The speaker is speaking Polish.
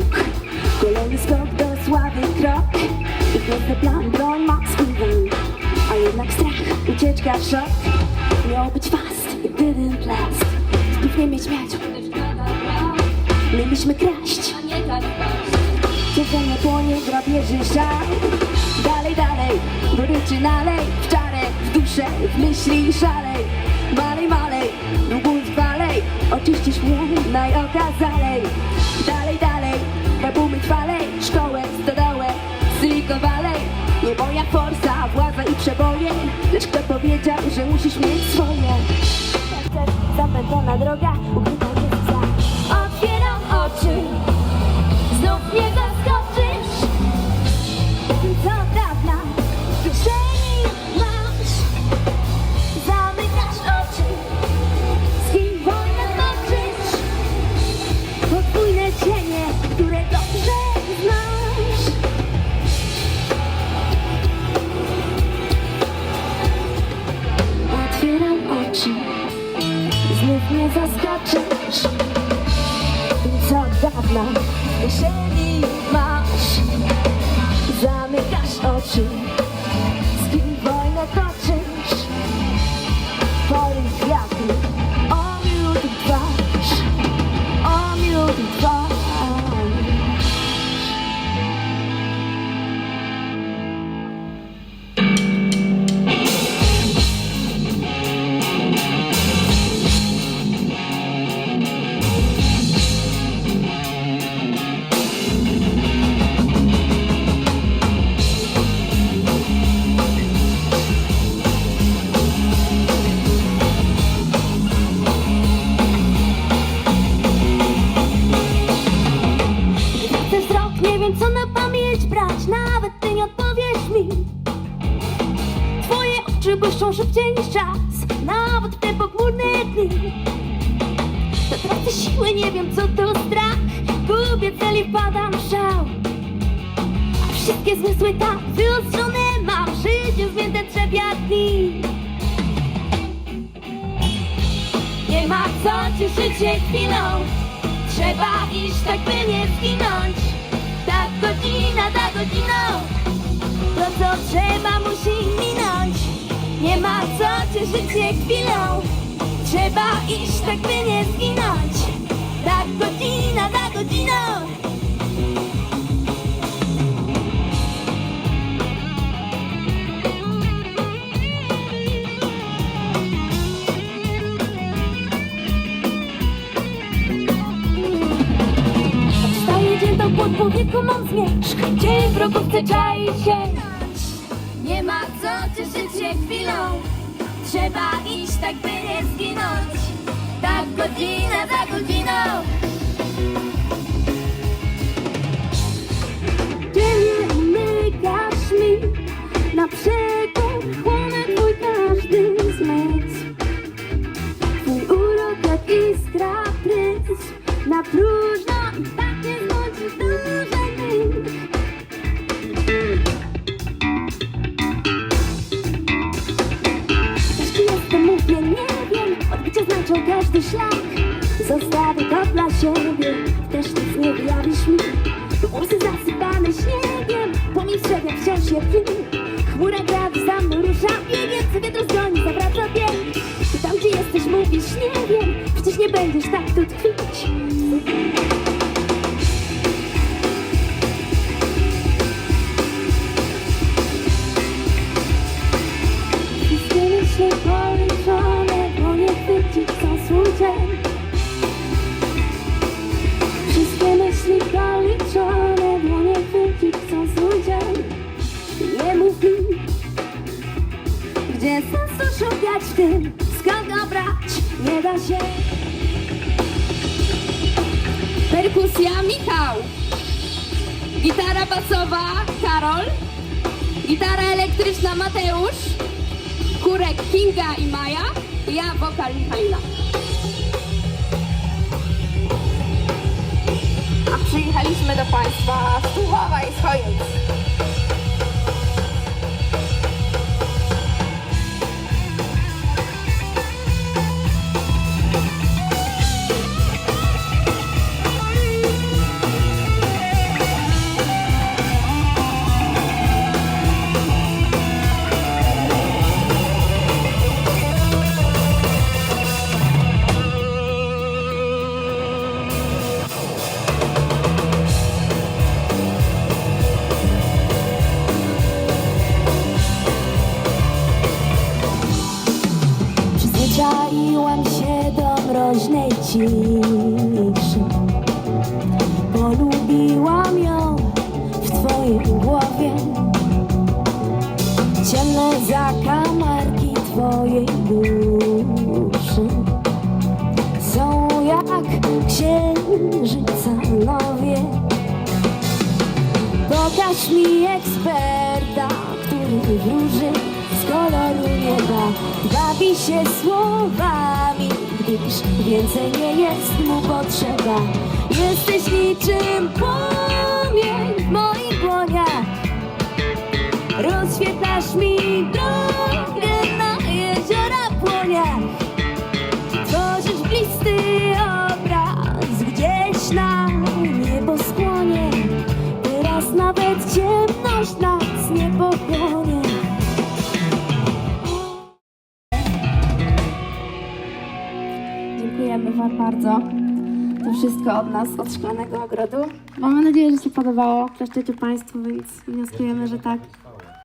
dwóch Kolejny skok do sławy krok. I piękny plan, broń ma A jednak strach, ucieczka, szok. Miał być fast, it didn't last Znów nie mieć mieć Mieliśmy kraść. Cieszenie płonie, grabieży żal Dalej, dalej, goryczy nalej. W czarę, w duszę, w myśli szalej. Malej, malej, długo dalej Oczyścisz mnie najokazalej moja forsa, władza i przeboje Lecz kto powiedział, że musisz mieć swoje? Zapętlona droga, oczy Znów mnie zaskoczysz. Tym, co dawno w masz. Zamykasz oczy oczy błyszczą szybciej niż czas Nawet w te pochmurne dni. To tracę siły, nie wiem co to strach. Gubię cel i wpadam w szał. A wszystkie zmysły tak wyostrzone mam Życie zmięte trzepia dni. Nie ma co cieszyć się chwilą. Trzeba iść tak by nie zginąć. Tak godzina za godziną się chwilą. Trzeba iść tak by nie zginąć. Tak godzina za godziną. Wstaje dzień to pod powieką mam zmierzch. Dzień w rogówce czai się. Nie ma co cieszyć się chwilą Trzeba iść tak by nie zginąć. Tak godzina za godziną Się Perkusja Michał. Gitara basowa Karol. Gitara elektryczna Mateusz. Kurek Kinga i Maja. Ja, wokal Michaela. A przyjechaliśmy do Państwa z Tuchowa i z. Przyzwyczaiłam się do mroźnej ciszy. Polubiłam ją w twojej głowie. Ciemne zakamarki twojej duszy Są jak księżyca nowie. Pokaż mi eksperta, który wróży koloru nieba. Bawi się słowami, gdyż więcej nie jest mu potrzeba. Jesteś niczym płomień Wam bardzo. To wszystko od nas, od Szklanego Ogrodu. Mamy nadzieję, że się podobało. Klaszczecie Państwu, więc wnioskujemy, że tak.